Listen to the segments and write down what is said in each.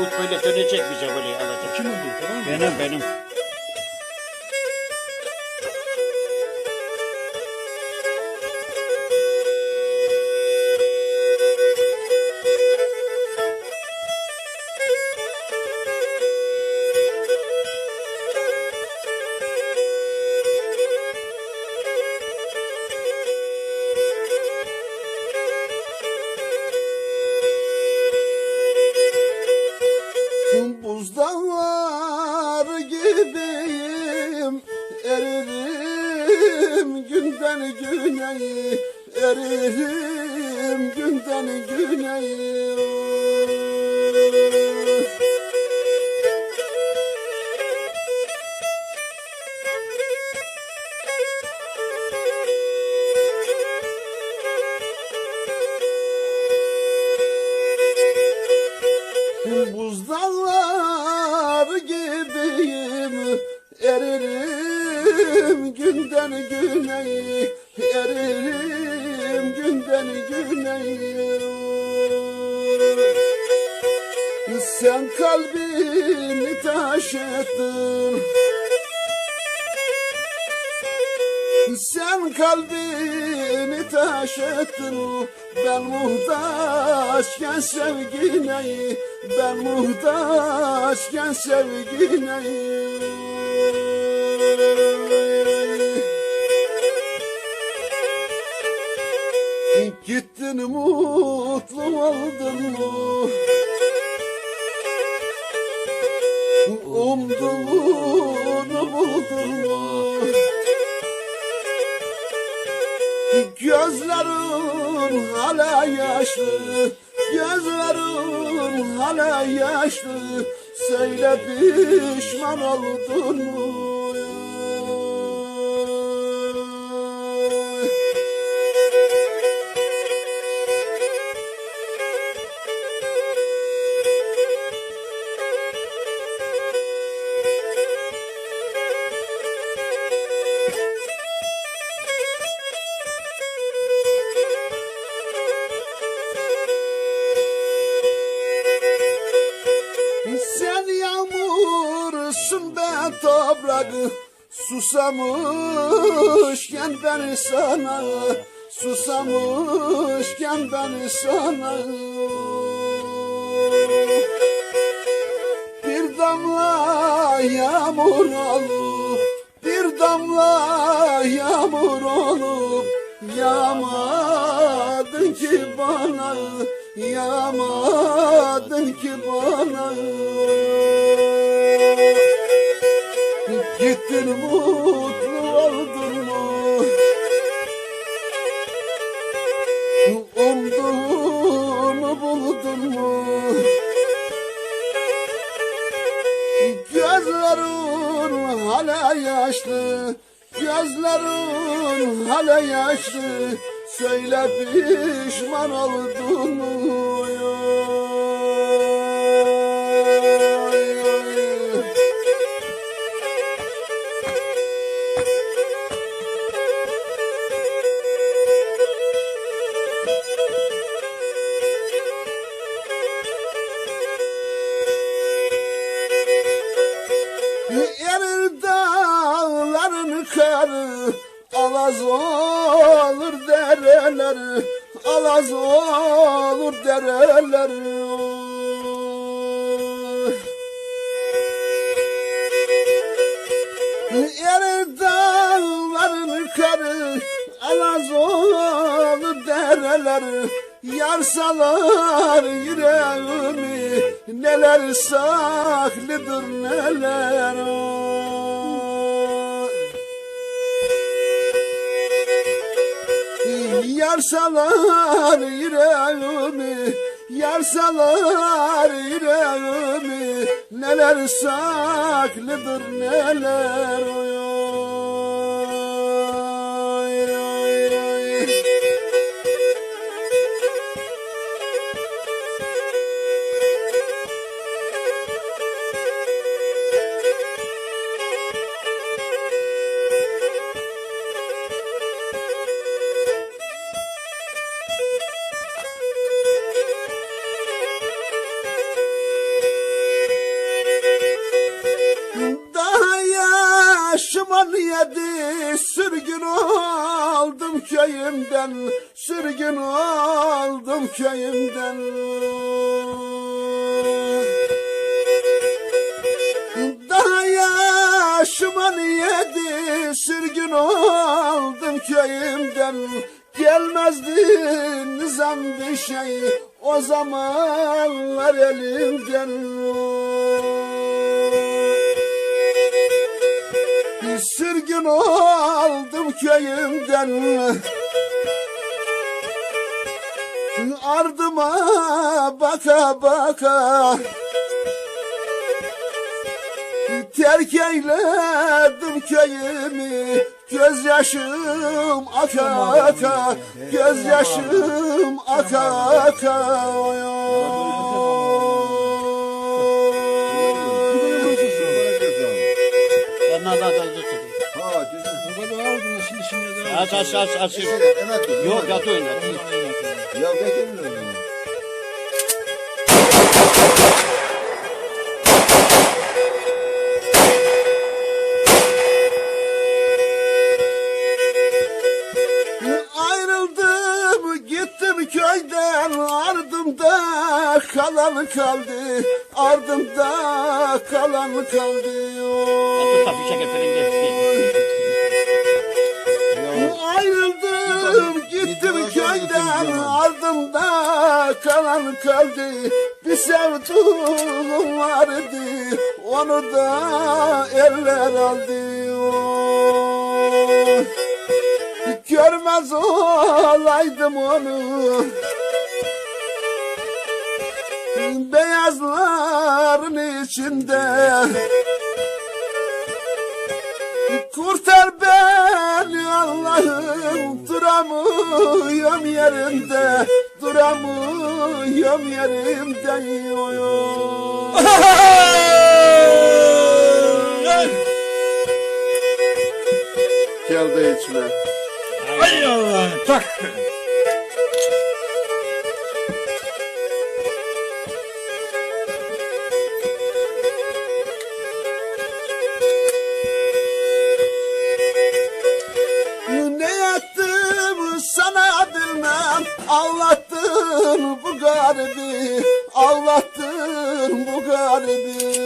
Uç böyle dönecek bize böyle alacak. Kim oldu? Tamam mı? Benim benim. Günden güne Eririm günden güne Buzdalar gibiyim Eririm günden güne Eririm günden güne Sen kalbimi taş ettin. Sen kalbini taş ettin. Ben muhtaçken sevgine Ben muhtaçken sevgine Gittin mutlu oldun mu? Umduğunu buldun mu? Gözlerin hala yaşlı Gözlerin hala yaşlı Söyle pişman oldun mu? Toprak Susamışken ben sana Susamışken ben sana. Bir damla yağmur olup Bir damla yağmur olup Yağmadın ki bana Yağmadın ki bana Gittin mutlu oldun mu Umduğunu buldun mu? Gözlerin hala yaşlı Gözlerin hala yaşlı. Söyle pişman oldun mu karı Alaz olur dereler Alaz olur dereler. Erir dağların karı Alaz olur dereler Yar salar yüreğimi Neler saklıdır neler. Yar salar yüreğimi Yar salar yüreğimi. Neler saklıdır neler oy, sürgün oldum köyümden Sürgün oldum köyümden. Daha yaşıma yedi sürgün oldum köyümden. Gelmezdi nizam bir şey o zamanlar elimden Sürgün oldum köyümden. Ardıma baka baka. Terk eyledim köyümü. Gözyaşım aka aka. Gözyaşım aka aka. Ondan da da da- Aç aç aç aç. Yok yat oyna. Ya bekleyin gittim köyden ardımda kalan kaldı. Ardımda kalan kaldı. Tabii şeker falan getir. Ayrıldım gittim köyden ardımda kalan kaldı. Bir sevduğum vardı onu da eller aldı. Görmez olaydım onu. Beyazların içinde Kurtar beni Allah'ım. Duramıyorum yerinde Duramıyorum yerimde. Gel de içme Ay Allah. Tak. Ağlattın bu garibi Ağlattın bu garibi.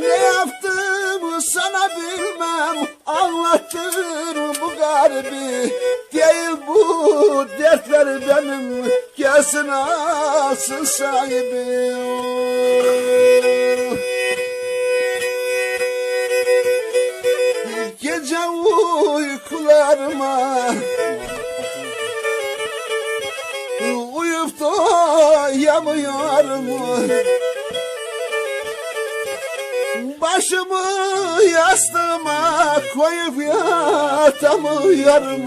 Ne yaptım sana bilmem Anlattın bu garibi. Değil bu dertler benim Gelsin alsın sahibi uykularıma. Uyup doyamıyorum Başımı yastığıma koyup yatamıyorum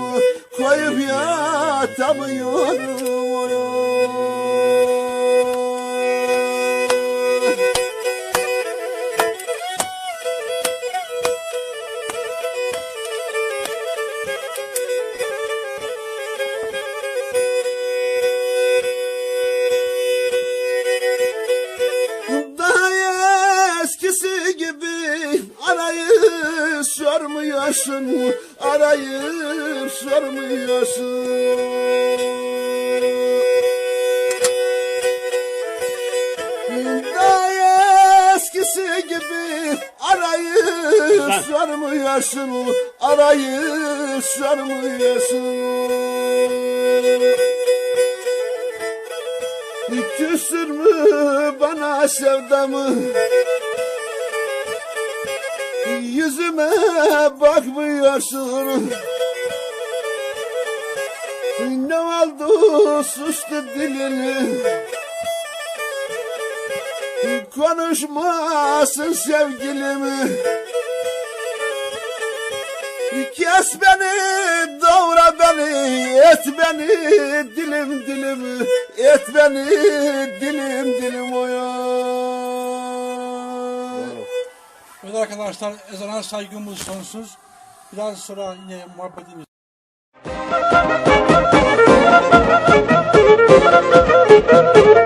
Koyup yatamıyorum gibi arayıp sormuyorsun Arayıp sormuyorsun eskisi gibi arayıp Lan. sormuyorsun Arayıp sormuyorsun Küsür mü bana sevdamı Yüzüme bakmıyorsun. Ne oldu? Sustu dilini Konuşmasın sevgilimi Kes beni, doğra beni, et beni dilim dilim, et beni dilim dilim oya. Arkadaşlar ezana saygımız sonsuz. Biraz sonra yine muhabbetimiz Müzik